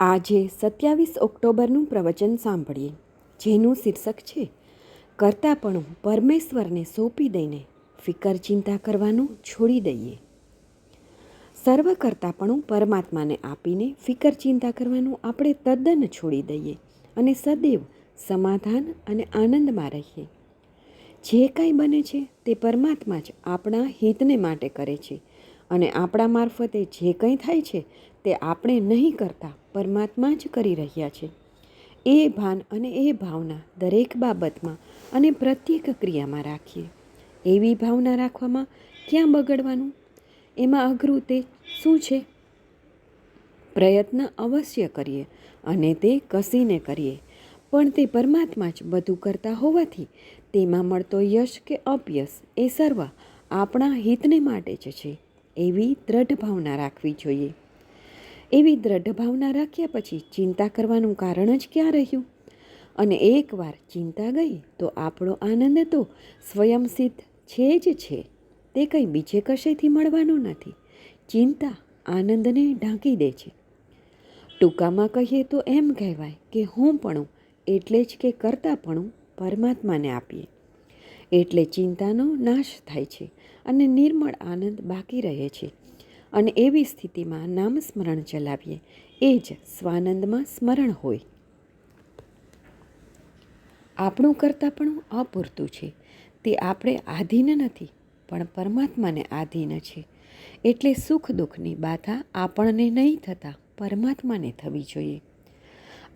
આજે સત્યાવીસ ઓક્ટોબરનું પ્રવચન સાંભળીએ. જેનું શીર્ષક છે કરતાપણું પરમેશ્વરને સોંપી દઈને ફિકર ચિંતા કરવાનું છોડી દઈએ. સર્વ કરતાપણું પરમાત્માને આપીને ફિકર ચિંતા કરવાનું આપણે તદ્દન છોડી દઈએ અને સદૈવ સમાધાન અને આનંદમાં રહીએ. જે કાંઈ બને છે, તે પરમાત્મા જ આપણા હિતને માટે કરે છે અને આપણા મારફતે જે કંઈ થાય છે તે આપણે નહીં કરતા, પરમાત્મા જ કરી રહ્યા છે. એ ભાન અને એ ભાવના દરેક બાબતમાં અને પ્રત્યેક ક્રિયામાં રાખીએ. એવી ભાવના રાખવામાં ક્યાં બગડવાનું? એમાં અઘરું તે શું છે? પ્રયત્ન અવશ્ય કરીએ અને તે કસીને કરીએ. પણ તે પરમાત્મા જ બધું કરતા હોવાથી તેમાં મળતો યશ કે અપયશ એ સર્વ આપણા હિતને માટે જ છે. એવી દ્રઢ ભાવના રાખવી જોઈએ. એવી દ્રઢ ભાવના રાખ્યા પછી ચિંતા કરવાનું કારણ જ ક્યાં રહ્યું? અને એકવાર ચિંતા ગઈ તો આપણો આનંદ તો સ્વયંસિદ્ધ છે જ છે. તે કંઈ બીજે કશેથી મળવાનું નથી. ચિંતા આનંદને ઢાંકી દે છે. ટૂંકામાં કહીએ તો એમ કહેવાય કે હું પણ એટલે જ કે કરતાપણું પરમાત્માને આપીએ. એટલે ચિંતાનો નાશ થાય છે અને નિર્મળ આનંદ બાકી રહે છે. અને એવી સ્થિતિમાં નામ સ્મરણ ચલાવીએ. એ જ સ્વાનંદમાં સ્મરણ હોય. આપણું કરતાં પણ અપૂરતું છે. તે આપણે આધીન નથી, પણ પરમાત્માને આધીન છે. એટલે સુખ દુઃખની બાધા આપણને નહીં થતાં, પરમાત્માને થવી જોઈએ.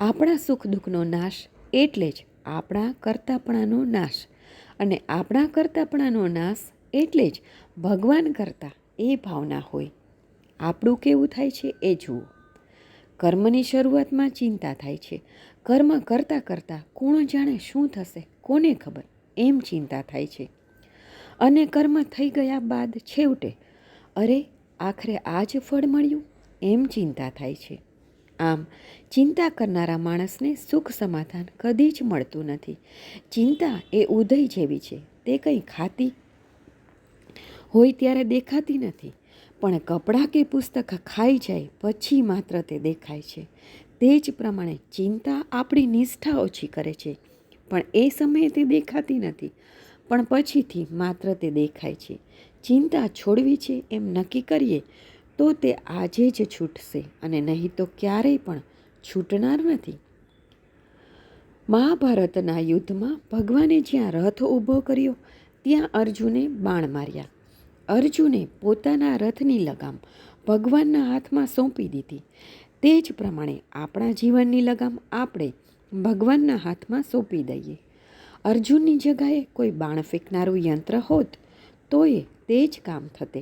આપણા સુખ દુઃખનો નાશ એટલે જ આપણા કરતાપણાનો નાશ. અને આપણા કરતાપણાનો નાશ એટલે જ ભગવાન કરતાં એ ભાવના હોય. આપણું કેવું થાય છે એ જુઓ. કર્મની શરૂઆતમાં ચિંતા થાય છે. કર્મ કરતાં કરતાં કોણ જાણે શું થશે, કોને ખબર? એમ ચિંતા થાય છે. અને કર્મ થઈ ગયા બાદ છેવટે, અરે, આખરે આ જ ફળ મળ્યું? એમ ચિંતા થાય છે. આમ, ચિંતા કરનારા માણસને સુખ સમાધાન કદી જ મળતું નથી. ચિંતા એ ઉદય જેવી છે. તે કંઈ ખાતી હોય ત્યારે દેખાતી નથી. પણ કપડાં કે પુસ્તક ખાઈ જાય પછી માત્ર તે દેખાય છે. તે જ પ્રમાણે ચિંતા આપણી નિષ્ઠા ઓછી કરે છે. પણ એ સમયે તે દેખાતી નથી. પણ પછીથી માત્ર તે દેખાય છે. ચિંતા છોડવી છે એમ નક્કી કરીએ તો તે આજે જ છૂટશે અને નહીં તો ક્યારેય પણ છૂટનાર નથી. મહાભારતના યુદ્ધમાં ભગવાને જ્યાં રથ ઊભો કર્યો, ત્યાં અર્જુને બાણ માર્યા. અર્જુને પોતાના રથની લગામ ભગવાનના હાથમાં સોંપી દીધી. તે જ પ્રમાણે આપણા જીવનની લગામ આપણે ભગવાનના હાથમાં સોંપી દઈએ. અર્જુનની જગાએ કોઈ બાણ ફેંકનારું યંત્ર હોત, તોય તે જ કામ થતે.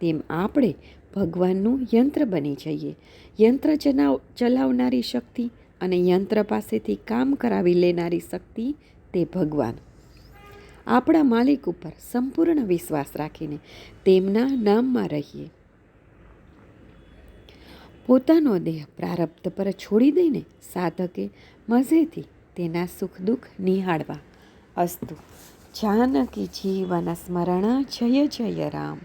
તેમ આપણે ભગવાનનું યંત્ર બની જઈએ. યંત્ર ચલાવ, ચલાવનારી શક્તિ અને યંત્ર પાસેથી કામ કરાવી લેનારી શક્તિ તે ભગવાન. આપણા માલિક ઉપર સંપૂર્ણ વિશ્વાસ રાખીને તેમના નામમાં રહીએ. પોતાનો દેહ પ્રારબ્ધ પર છોડી દઈને સાધકે મજેથી તેના સુખ દુઃખ નિહાળવા અસ્તુ. જાનકી જીવન સ્મરણ જય જય રામ.